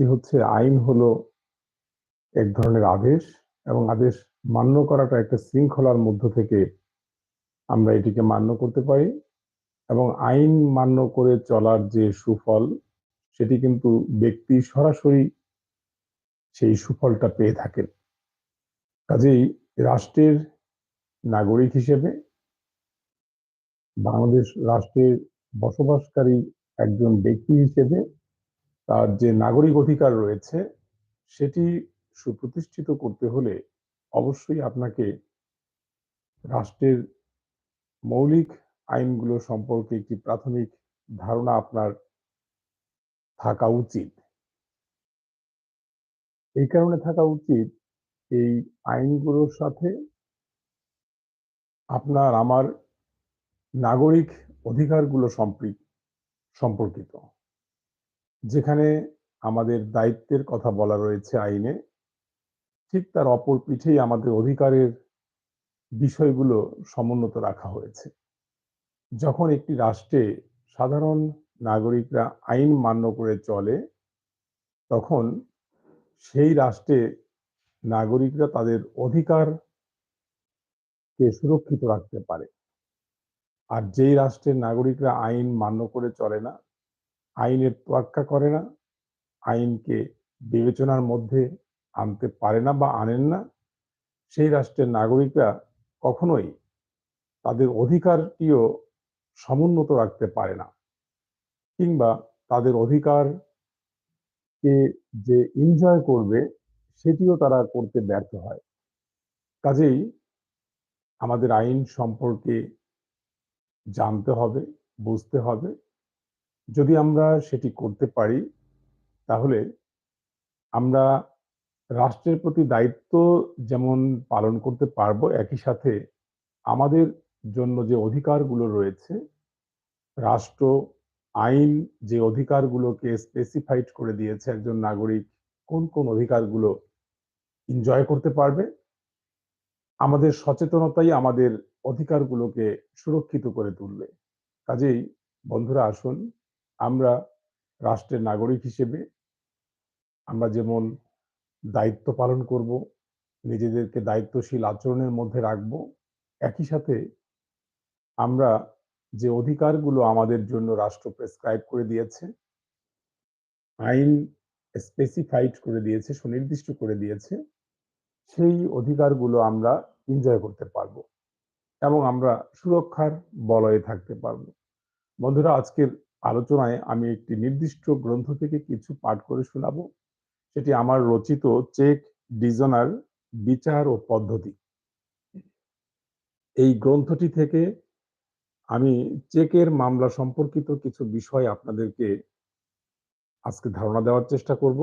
সেটি হচ্ছে আইন হলো এক ধরনের আদেশ এবং আদেশ মান্য করাটা একটা শৃঙ্খলার মধ্য থেকে আমরা এটিকে মান্য করতে পারি এবং আইন মান্য করে চলার যে সুফল, সেটি কিন্তু ব্যক্তি সরাসরি সেই সুফলটা পেয়ে থাকেন। কাজেই রাষ্ট্রের নাগরিক হিসেবে বাংলাদেশ রাষ্ট্রের বসবাসকারী একজন ব্যক্তি হিসেবে তার যে নাগরিক অধিকার রয়েছে, সেটি সুপ্রতিষ্ঠিত করতে হলে অবশ্যই আপনাকে রাষ্ট্রের মৌলিক আইনগুলো সম্পর্কে একটি প্রাথমিক ধারণা আপনার থাকা উচিত। এই কারণে থাকা উচিত এই আইনগুলোর সাথে আপনার, আমার নাগরিক অধিকারগুলো সম্পর্কিত। যেখানে আমাদের দায়িত্বের কথা বলা রয়েছে আইনে, ঠিক তার অপর পিঠেই আমাদের অধিকারের বিষয়গুলো সমুন্নত রাখা হয়েছে। যখন একটি রাষ্ট্রে সাধারণ নাগরিকরা আইন মান্য করে চলে, তখন সেই রাষ্ট্রে নাগরিকরা তাদের অধিকারকে সুরক্ষিত রাখতে পারে। আর যেই রাষ্ট্রের নাগরিকরা আইন মান্য করে চলে না আইনের তোয়াক্কা করে না, আইনকে বিবেচনার মধ্যে আনতে পারে না বা আনেন না, সেই রাষ্ট্রের নাগরিকরা কখনোই তাদের অধিকারটিও সমুন্নত রাখতে পারে না। কিংবা তাদের অধিকারকে যে এনজয় করবে, সেটিও তারা করতে ব্যর্থ হয়। কাজেই আমাদের আইন সম্পর্কে জানতে হবে, বুঝতে হবে যদি আমরা সেটি করতে পারি, তাহলে আমরা রাষ্ট্রের প্রতি দায়িত্ব যেমন পালন করতে পারব, একই সাথে আমাদের জন্য যে অধিকারগুলো রয়েছে, রাষ্ট্র, আইন যে অধিকারগুলোকে স্পেসিফাইড করে দিয়েছে একজন নাগরিক, কোন কোন অধিকারগুলো এনজয় করতে পারবে, আমাদের সচেতনতাই আমাদের অধিকারগুলোকে সুরক্ষিত করে তুলবে। কাজেই বন্ধুরা আসুন আমরা রাষ্ট্রের নাগরিক হিসেবে আমরা যেমন দায়িত্ব পালন করব, নিজেদেরকে দায়িত্বশীল আচরণের মধ্যে রাখব, একই সাথে আমরা যে অধিকারগুলো আমাদের জন্য রাষ্ট্র প্রেসক্রাইব করে দিয়েছে, আইন স্পেসিফাইড করে দিয়েছে, সুনির্দিষ্ট করে দিয়েছে, সেই অধিকারগুলো আমরা এনজয় করতে পারব এবং আমরা সুরক্ষার বলয়ে থাকতে পারব। বন্ধুরা, আজকের আলোচনায় আমি একটি নির্দিষ্ট গ্রন্থ থেকে কিছু পাঠ করে শোনাবো। সেটি আমার রচিত চেক, ডিজনার, বিচার ও পদ্ধতি। এই গ্রন্থটি থেকে আমি চেকের মামলা সম্পর্কিত কিছু বিষয় আপনাদেরকে আজকে ধারণা দেওয়ার চেষ্টা করব।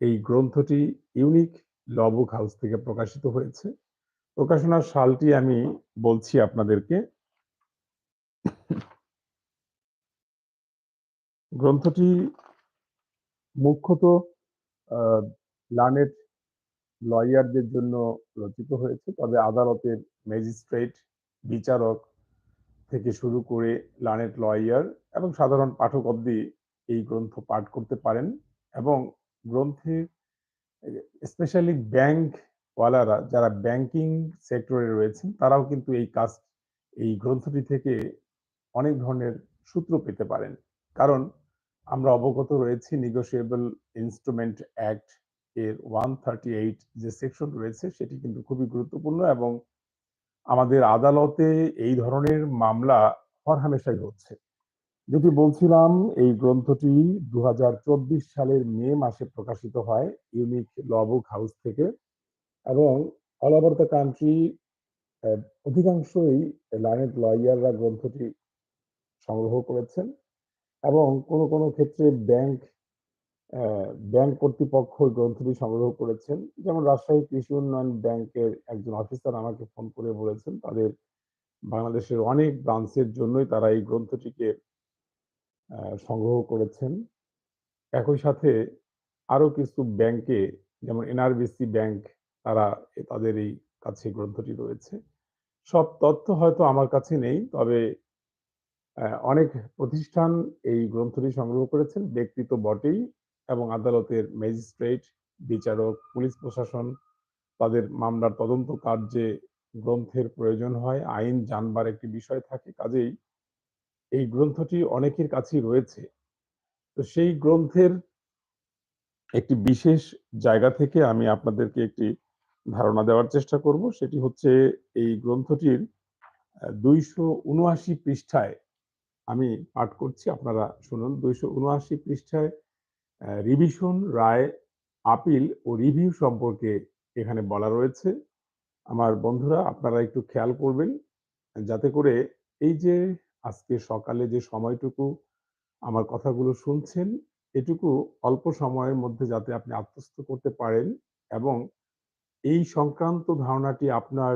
এই গ্রন্থটি ইউনিক ল বুক হাউস থেকে প্রকাশিত হয়েছে। প্রকাশনার সালটি আমি বলছি আপনাদেরকে। গ্রন্থটি মুখ্যত লার্নেড লয়ারদের জন্য রচিত হয়েছে। তবে আদালতের ম্যাজিস্ট্রেট, বিচারক থেকে শুরু করে লার্নেড লয়ার এবং সাধারণ পাঠক অব্দি এই গ্রন্থ পাঠ করতে পারেন এবং গ্রন্থে স্পেশালি ব্যাংক ওয়ালারা যারা ব্যাংকিং সেক্টরে রয়েছেন, তারাও কিন্তু এই কাজ, এই গ্রন্থটি থেকে অনেক ধরনের সূত্র পেতে পারেন। কারণ আমরা অবগত রয়েছি নিগোসিয়েবল ইনস্ট্রুমেন্ট অ্যাক্ট এর ওয়ান থার্টি এইট যে সেকশন রয়েছে সেটি কিন্তু খুবই গুরুত্বপূর্ণ এবং আমাদের আদালতে এই ধরনের মামলা হরহামেশাই হচ্ছে। যেটি বলছিলাম এই গ্রন্থটি দু হাজার চব্বিশ সালের মে মাসে প্রকাশিত হয় ইউনিক ল বুক হাউস থেকে এবং অল ওভার দ্য কান্ট্রি অধিকাংশই লাইনেড লয়াররা গ্রন্থটি সংগ্রহ করেছেন। এবং কোনো কোনো ক্ষেত্রে ব্যাংক ব্যাংক কর্তৃপক্ষ গ্রন্থটি সংগ্রহ করেছেন। যেমন রাজশাহী কৃষি উন্নয়ন ব্যাংকের একজন অফিসার আমাকে ফোন করে বলেছেন, তাদের বাংলাদেশের অনেক ব্রাঞ্চের জন্যই তারা এই গ্রন্থটিকে সংগ্রহ করেছেন। একই সাথে আরও কিছু ব্যাংকে, যেমন এনআরবিসি ব্যাংক, তারা তাদের এই কাছে গ্রন্থটি রয়েছে। সব তথ্য হয়তো আমার কাছে নেই, তবে অনেক প্রতিষ্ঠান এই গ্রন্থটি সংগ্রহ করেছেন ব্যক্তি তো বটেই এবং আদালতের ম্যাজিস্ট্রেট, বিচারক, পুলিশ প্রশাসন তাদের মামলার তদন্ত কার্যে গ্রন্থের প্রয়োজন হয়। আইন জানবার একটি বিষয় থাকে। কাজেই এই গ্রন্থটি অনেকের কাছেই রয়েছে। তো সেই গ্রন্থের একটি বিশেষ জায়গা থেকে আমি আপনাদেরকে একটি ধারণা দেওয়ার চেষ্টা করব। সেটি হচ্ছে এই গ্রন্থটির দুইশো ২৭৯ পৃষ্ঠায় আমি পাঠ করছি আপনারা শুনুন। ২৭৯ পৃষ্ঠায় রিভিশন, রায়, আপিল ও রিভিউ সম্পর্কে এখানে বলা রয়েছে। আমার বন্ধুরা আপনারা একটু খেয়াল করবেন যাতে করে এই যে আজকে সকালে যে সময়টুকু আমার কথাগুলো শুনছেন, এটুকু অল্প সময়ের মধ্যে যাতে আপনি আত্মস্থ করতে পারেন এবং এই সংক্রান্ত ধারণাটি আপনার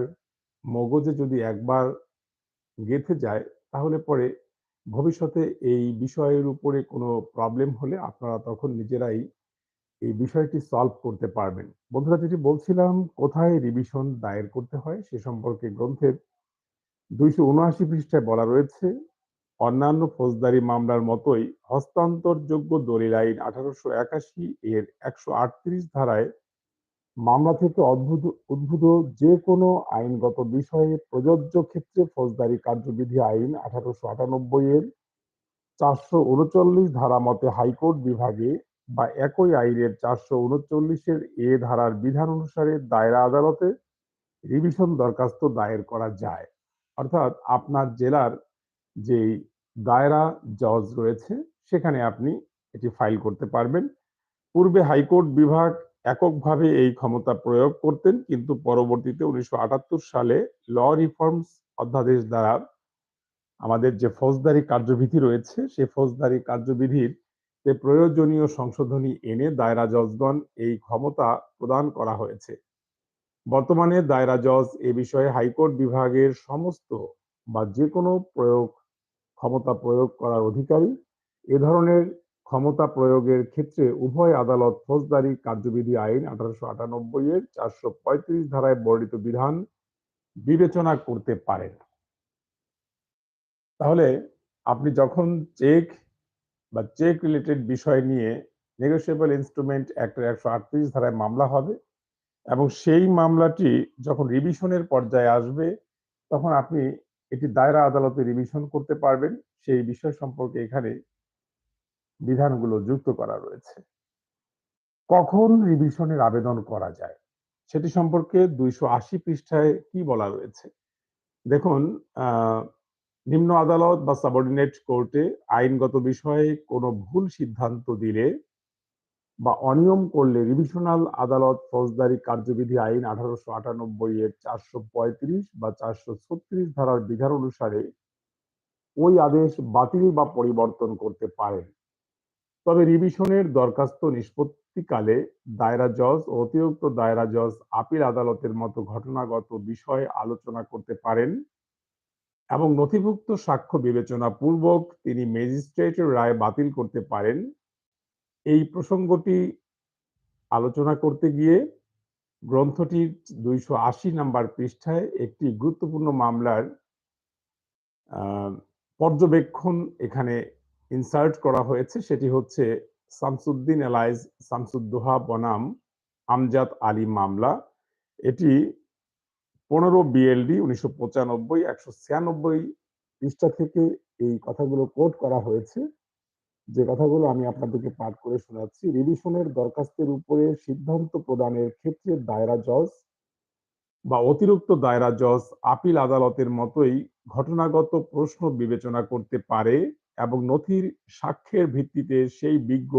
মগজে যদি একবার গেঁথে যায় তাহলে পরে ভবিষ্যতে এই বিষয়ের উপরে কোনো প্রবলেম হলে আপনারা তখন নিজেরাই এই বিষয়টি সলভ করতে পারবেন। বন্ধুরা যেটি বলছিলাম কোথায় রিভিশন দায়ের করতে হয় সে সম্পর্কে গ্রন্থের ২৭৯ পৃষ্ঠায় বলা রয়েছে, অন্যান্য ফৌজদারি মামলার মতোই হস্তান্তরযোগ্য দলিল আইন ১৮৮১ এর ১৩৮ ধারায় মামলা থেকে অদ্ভুত, উদ্ভূত যেকোনো আইনগত বিষয়ে প্রযোজ্য ক্ষেত্রে ফৌজদারি কার্যবিধি আইন ১৮৯৮ এর ৪৩৯ ধারা মতে হাইকোর্ট বিভাগে বা একই আইনের চারশো উনচল্লিশের এ ধারার বিধান অনুসারে দায়রা আদালতে রিভিশন দরখাস্ত দায়ের করা যায়। অর্থাৎ আপনার জেলার যেই দায়রা, জজ রয়েছে, সেখানে আপনি এটি ফাইল করতে পারবেন। পূর্বে হাইকোর্ট বিভাগ এককভাবে এই ক্ষমতা প্রয়োগ করতেন, কিন্তু পরবর্তীতে ১৯৭৮ সালে ল রিফর্মস অধ্যাদেশ দ্বারা আমাদের যে ফৌজদারি কার্যবিধি রয়েছে, সে ফৌজদারি কার্যবিধির তে প্রয়োজনীয় সংশোধনী এনে দায়রা জজগণ এই ক্ষমতা প্রদান করা হয়েছে। বর্তমানে দায়রা জজ এ বিষয়ে হাইকোর্ট বিভাগের সমস্ত বা যেকোনো প্রয়োগ, ক্ষমতা প্রয়োগ করার অধিকারী। এ ধরনের ক্ষমতা প্রয়োগের ক্ষেত্রে উভয় আদালত ফৌজদারি কার্যবিধি আইন ১৮৯৮ এর ৪৩৫ ধারায় বর্ণিত বিধান বিবেচনা করতে পারেন। তাহলে আপনি যখন চেক বা চেক রিলেটেড বিষয় নিয়ে নেগোশিয়েবল ইন্সট্রুমেন্ট অ্যাক্টের ১৩৮ ধারায় মামলা হবে এবং সেই মামলাটি যখন রিভিশনের পর্যায়ে আসবে, তখন আপনি এটি দায়রা আদালতে রিভিশন করতে পারবেন। সেই বিষয় সম্পর্কে এখানে বিধানগুলো যুক্ত করা রয়েছে। কখন রিভিশনের আবেদন করা যায়? সেটি সম্পর্কে ২৮০ পৃষ্ঠায় কি বলা রয়েছে? দেখুন নিম্ন আদালত বা সাবঅর্ডিনেট কোর্টে আইনগত বিষয়ে কোনো ভুল সিদ্ধান্ত দিলে বা অনিয়ম করলে রিভিশনাল আদালত ফৌজদারি কার্যবিধি আইন ১৮৯৮ এর ৪৩৫ বা ৪৩৬ ধারার বিধান অনুসারে ওই আদেশ বাতিল বা পরিবর্তন করতে পারেন। তবে রিভিশনের দরখাস্ত নিষ্পত্তিকালে দায়রা জজ ও অতিরিক্ত দায়রা জজ আপিল আদালতের মতো ঘটনাগত বিষয় আলোচনা করতে পারেন এবং নথিভুক্ত সাক্ষ্য বিবেচনা পূর্বক তিনি ম্যাজিস্ট্রেটের রায় বাতিল করতে পারেন। এই প্রসঙ্গটি আলোচনা করতে গিয়ে গ্রন্থটির ২৮০ নাম্বার পৃষ্ঠায় একটি গুরুত্বপূর্ণ মামলার পর্যবেক্ষণ এখানে ইনসার্ট করা হয়েছে। সেটি হচ্ছে শামসুদ্দিন এলাইজ, শামসুদ্দোহা বনাম, আমজাদ আলী মামলা। এটি ১৫ বিএলডি ১৯৯৫ ১৯৬ পৃষ্ঠা থেকে এই কথাগুলো কোট করা হয়েছে। যে কথাগুলো আমি আপনাদেরকে পাঠ করে শোনাচ্ছি। রিভিশনের দরখাস্তের উপরে সিদ্ধান্ত প্রদানের ক্ষেত্রে দায়রা জজ বা অতিরিক্ত দায়রা জজ, আপিল আদালতের মতোই ঘটনাগত প্রশ্ন বিবেচনা করতে পারে এবং নথির সাক্ষ্যের ভিত্তিতে সেই বিজ্ঞ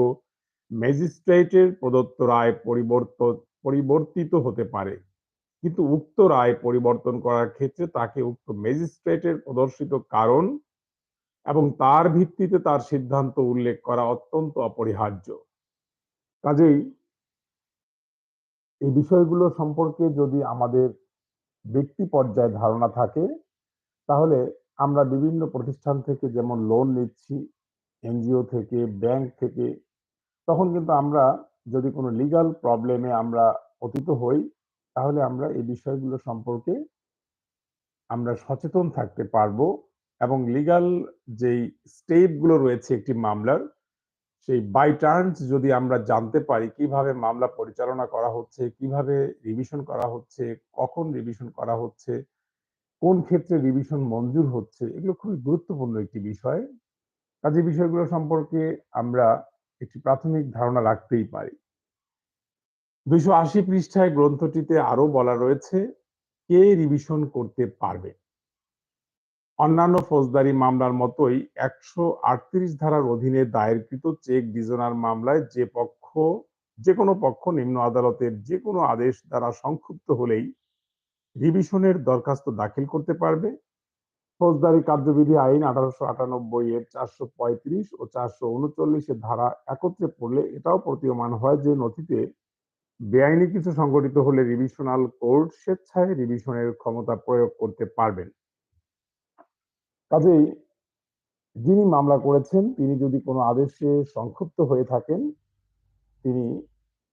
ম্যাজিস্ট্রেটের প্রদত্ত রায় পরিবর্ত, পরিবর্তিত হতে পারে। কিন্তু উক্ত রায় পরিবর্তন করার ক্ষেত্রে তাকে উক্ত ম্যাজিস্ট্রেটের প্রদর্শিত কারণ এবং তার ভিত্তিতে তার সিদ্ধান্ত উল্লেখ করা অত্যন্ত অপরিহার্য। কাজেই এই বিষয়গুলো সম্পর্কে যদি আমাদের ব্যক্তি পর্যায়ে ধারণা থাকে, তাহলে আমরা বিভিন্ন প্রতিষ্ঠান থেকে যেমন লোন নিচ্ছি, এনজিও থেকে, ব্যাংক থেকে তখন কিন্তু আমরা যদি কোনো লিগ্যাল প্রবলেমে আমরা পতিত হই তাহলে আমরা এই বিষয়গুলো সম্পর্কে আমরা সচেতন থাকতে পারব এবং লিগ্যাল যেই স্টেপগুলো রয়েছে একটি মামলার সেই বাই টার্নস যদি আমরা জানতে পারি কীভাবে মামলা পরিচালনা করা হচ্ছে, কীভাবে রিভিশন করা হচ্ছে, কখন রিভিশন করা হচ্ছে, কোন ক্ষেত্রে রিভিশন মঞ্জুর হচ্ছে, এগুলো খুবই গুরুত্বপূর্ণ একটি বিষয়। কাজে বিষয়গুলো সম্পর্কে আমরা একটি প্রাথমিক ধারণা রাখতেই পারি। ২৮০ পৃষ্ঠায় গ্রন্থটিতে আরও বলা রয়েছে কে রিভিশন করতে পারবে। অন্যান্য ফৌজদারি মামলার মতোই ১৩৮ ধারার অধীনে দায়েরকৃত চেক ডিজোনার মামলায় যে পক্ষ যেকোনো পক্ষ নিম্ন আদালতের যেকোনো আদেশ দ্বারা সংক্ষুব্ধ হলেই রিভিশনের দরখাস্ত দাখিল করতে পারবে। ফৌজদারি কার্যবিধি আইন ১৮৯৮ এর ৪৩৫ ও ৪৩৯ এর ধারা একত্রে পড়লে এটাও প্রতীয়মান হয় যে নথিতে বেআইনি কিছু সংঘটিত হলে রিভিশনাল কোর্ট স্বেচ্ছায় রিভিশনের ক্ষমতা প্রয়োগ করতে পারবেন। কাজেই যিনি মামলা করেছেন, তিনি যদি কোনো আদেশে সংক্ষুব্ধ হয়ে থাকেন, তিনি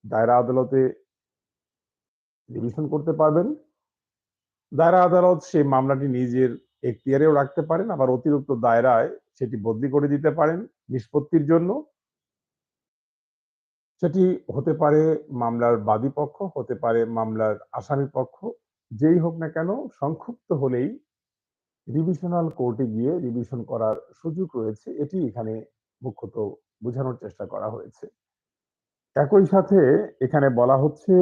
দায়রা আদালতে রিভিশন করতে পারবেন। দায়রা আদালত সেই মামলাটি নিজের এখতিয়ারেও রাখতে পারেন আবার অতিরিক্ত দায়রায় সেটি বদলি করে দিতে পারেন নিষ্পত্তির জন্য। সেটি হতে পারে মামলার বাদী পক্ষ, হতে পারে মামলার আসামি পক্ষ। যেই হোক না কেন সংক্ষুব্ধ হলেই রিভিশনাল কোর্টে গিয়ে রিভিশন করার সুযোগ রয়েছে। এটি এখানে মুখ্যত বোঝানোর চেষ্টা করা হয়েছে। একই সাথে এখানে বলা হচ্ছে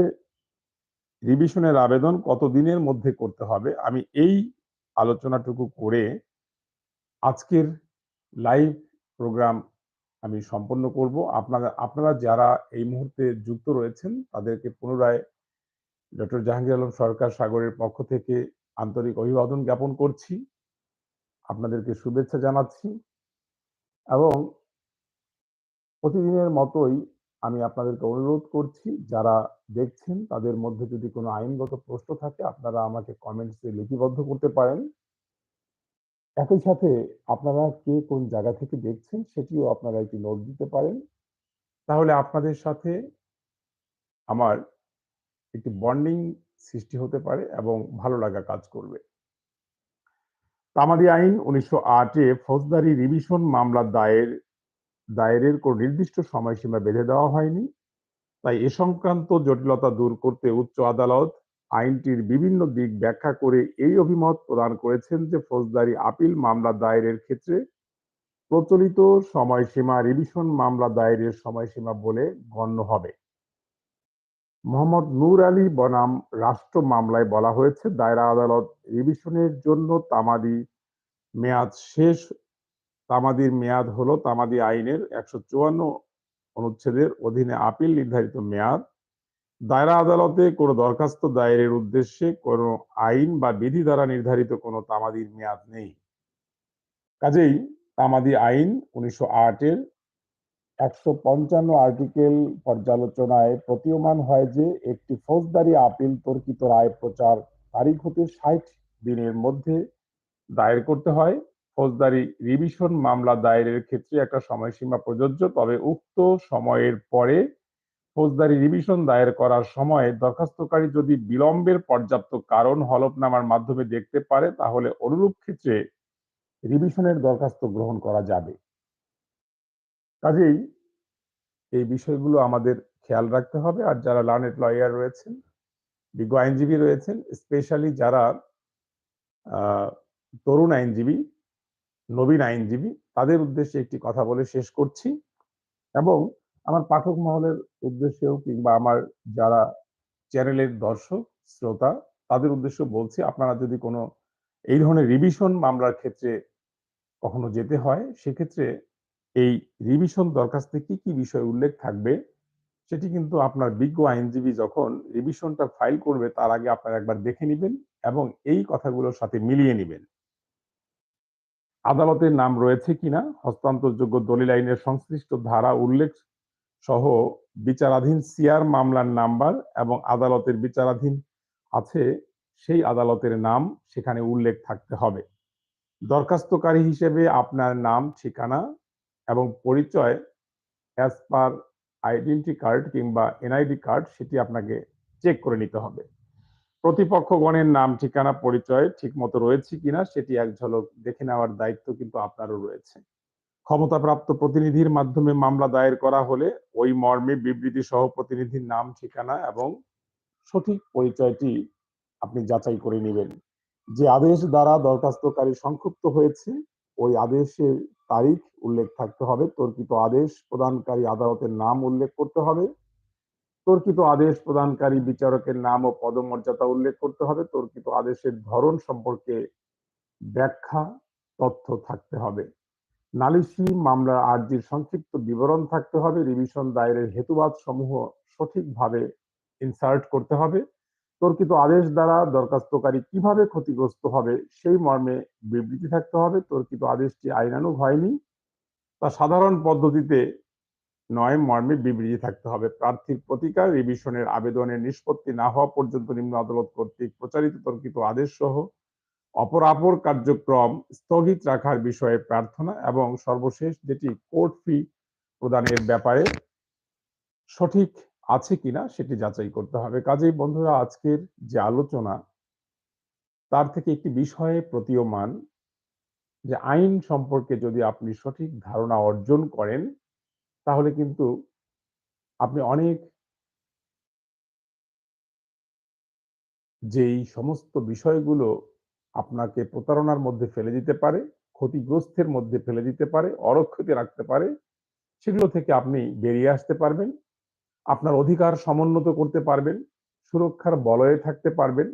রিভিশনের আবেদন কত দিনের মধ্যে করতে হবে। আমি এই আলোচনাটুকু করে আজকের লাইভ প্রোগ্রাম আমি সম্পন্ন করব। আপনারা আপনারা যারা এই মুহূর্তে যুক্ত রয়েছেন, তাদেরকে পুনরায় ডক্টর জাহাঙ্গীর আলম সরকার সাগরের পক্ষ থেকে আন্তরিক অভিবাদন জ্ঞাপন করছি। আপনাদেরকে শুভেচ্ছা জানাচ্ছি এবং প্রতিদিনের মতোই আমি আপনাদেরকে অনুরোধ করছি, যারা দেখছেন তাদের মধ্যে যদি কোনো আইনগত প্রশ্ন থাকে, আপনারা আমাকে কমেন্টসে লিপিবদ্ধ করতে পারেন। একই সাথে আপনারা কে কোন জায়গা থেকে দেখছেন সেটিও আপনারা একটি নোট দিতে পারেন। তাহলে আপনাদের সাথে আমার একটি বন্ডিং সৃষ্টি হতে পারে এবং ভালো লাগা কাজ করবে। তামাদি আইন উনিশশো আটে ফৌজদারি রিভিশন মামলা দায়ের দায়েরের কোনো নির্দিষ্ট সময়সীমা বেঁধে দেওয়া হয়নি। তাই এ সংক্রান্ত জটিলতা দূর করতে উচ্চ আদালত আইনটির বিভিন্ন দিক ব্যাখ্যা করে এই অভিমত প্রদান করেছেন যে ফৌজদারি আপিল মামলা দায়েরের ক্ষেত্রে প্রচলিত সময়সীমা রিভিশন মামলা দায়েরের সময়সীমা বলে গণ্য হবে। মোহাম্মদ নূর আলী বনাম রাষ্ট্র মামলায় বলা হয়েছে, দায়রা আদালত রিভিশনের জন্য তামাদি মেয়াদ শেষ তামাদির মেয়াদ হলো তামাদি আইনের একশো চুয়ান্ন অনুচ্ছেদের অধীনে আপিল নির্ধারিত মেয়াদ। দায়রা আদালতে কোনো দরখাস্ত দায়েরের উদ্দেশ্যে কোনো আইন বা বিধি দ্বারা নির্ধারিত কোনো তামাদির মেয়াদ নেই। কাজেই তামাদি আইন উনিশশো আটের একশো পঞ্চান্ন আর্টিকেল পর্যালোচনায় প্রতীয়মান হয় যে, একটি ফৌজদারি আপিল তর্কিত রায় প্রচার তারিখ হতে ষাট দিনের মধ্যে দায়ের করতে হয়। ফৌজদারি রিভিশন মামলা দায়েরের ক্ষেত্রে একটা সময়সীমা প্রযোজ্য, তবে উক্ত সময়ের পরে ফৌজদারি রিভিশন দায়ের করার সময় দরখাস্তকারী যদি বিলম্বের পর্যাপ্ত কারণ হলফনামার মাধ্যমে দেখতে পারে, তাহলে অনুরূপ ক্ষেত্রে রিভিশনের দরখাস্ত গ্রহণ করা যাবে। কাজেই এই বিষয়গুলো আমাদের খেয়াল রাখতে হবে, আর যারা লার্নেড লয়ার রয়েছেন, বিজ্ঞ আইনজীবী রয়েছেন স্পেশালি যারা তরুণ আইনজীবী নবীন আইনজীবী। তাদের উদ্দেশ্যে একটি কথা বলে শেষ করছি। এবং আমার পাঠক মহলের উদ্দেশ্যেও কিংবা আমার যারা চ্যানেলের দর্শক, শ্রোতা, তাদের উদ্দেশ্য বলছি, আপনারা যদি কোনো এই ধরনের রিভিশন মামলার ক্ষেত্রে কখনো যেতে হয়, সেক্ষেত্রে এই রিভিশন দরখাস্তে কি কি বিষয় উল্লেখ থাকবে, সেটি কিন্তু আপনার বিজ্ঞ আইনজীবী যখন রিভিশনটা ফাইল করবে, তার আগে আপনারা একবার দেখে নেবেন এবং এই কথাগুলোর সাথে মিলিয়ে নেবেন। আদালতের নাম রয়েছে কিনা, হস্তান্তরযোগ্য দলিল আইনের সংশ্লিষ্ট ধারা, উল্লেখ সহ বিচারাধীন সিআর মামলার নাম্বার এবং আদালতের বিচারাধীন আছে, সেই আদালতের নাম সেখানে উল্লেখ থাকতে হবে। দরখাস্তকারী হিসেবে আপনার নাম, ঠিকানা এবং পরিচয় অ্যাজ পার আইডেন্টি কার্ড কিংবা এনআইডি কার্ড সেটি আপনাকে চেক করে নিতে হবে। প্রতিপক্ষগণের নাম, ঠিকানা, পরিচয় ঠিক মতো রয়েছে কিনা সেটি এক ঝলক দেখে নেওয়ার দায়িত্ব কিন্তু আপনারও রয়েছে। ক্ষমতাপ্রাপ্ত প্রতিনিধির মাধ্যমে মামলা দায়ের করা হলে ওই মর্মে বিবৃতি সহ প্রতিনিধির নাম, ঠিকানা এবং সঠিক পরিচয়টি আপনি যাচাই করে নেবেন। যে আদেশ দ্বারা দরখাস্তকারী সংক্ষুব্ধ হয়েছে, ওই আদেশের তারিখ উল্লেখ থাকতে হবে, তর্কিত আদেশ প্রদানকারী আদালতের নাম উল্লেখ করতে হবে। তর্কিত আদেশ প্রদানকারী বিচারকের নাম ও পদমর্যাদা উল্লেখ করতে হবে। তর্কিত আদেশের ধরন সম্পর্কে ব্যাখ্যা, তথ্য থাকতে হবে। নালিশি মামলার আর্জির সংক্ষিপ্ত বিবরণ থাকতে হবে। রিভিশন দায়েরের হেতুবাদ সমূহ সঠিকভাবে ইনসার্ট করতে হবে। তর্কিত আদেশ দ্বারা দরখাস্তকারী কীভাবে ক্ষতিগ্রস্ত হবে সেই মর্মে বিবৃতি থাকতে হবে। তর্কিত আদেশটি আইনানুগ হয়নি। তা সাধারণ পদ্ধতিতে নয় মর্মে বিবৃতি থাকতে হবে। প্রার্থীর প্রতিকার রিভিশনের আবেদনের নিষ্পত্তি না হওয়া পর্যন্ত নিম্ন আদালত কর্তৃক প্রচারিত তর্কিত আদেশ সহ অপরাপর কার্যক্রম স্থগিত রাখার বিষয়ে প্রার্থনা এবং সর্বশেষ যেটি কোর্ট ফি প্রদানের ব্যাপারে সঠিক আছে কিনা সেটি যাচাই করতে হবে। কাজেই বন্ধুরা, আজকের যে আলোচনা, তার থেকে একটি বিষয়ে প্রতীয়মান যে আইন সম্পর্কে যদি আপনি সঠিক ধারণা অর্জন করেন তাহলে কিন্তু আপনি অনেক যেই সমস্ত বিষয়গুলো আপনাকে প্রতারণার মধ্যে ফেলে দিতে পারে ক্ষতিগ্রস্তের মধ্যে ফেলে দিতে পারে, অরক্ষিতে রাখতে পারে, সেগুলো থেকে আপনি বেরিয়ে আসতে পারবেন, আপনার অধিকার সমুন্নত করতে পারবেন, সুরক্ষার বলয়ে থাকতে পারবেন।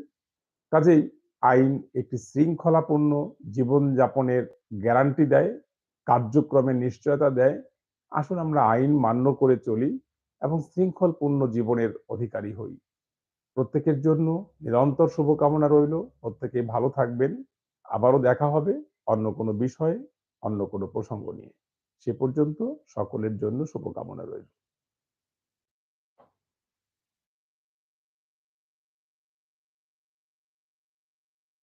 কাজেই আইন একটি শৃঙ্খলাপূর্ণ জীবনযাপনের গ্যারান্টি দেয় কার্যক্রমের নিশ্চয়তা দেয় আসুন আমরা আইন মান্য করে চলি এবং শৃঙ্খলপূর্ণ জীবনের অধিকারী হই। প্রত্যেকের জন্য নিরন্তর শুভকামনা রইল। প্রত্যেকে ভালো থাকবেন। আবারও দেখা হবে অন্য কোনো বিষয়ে, অন্য কোনো প্রসঙ্গ নিয়ে। সে পর্যন্ত সকলের জন্য শুভকামনা রইল।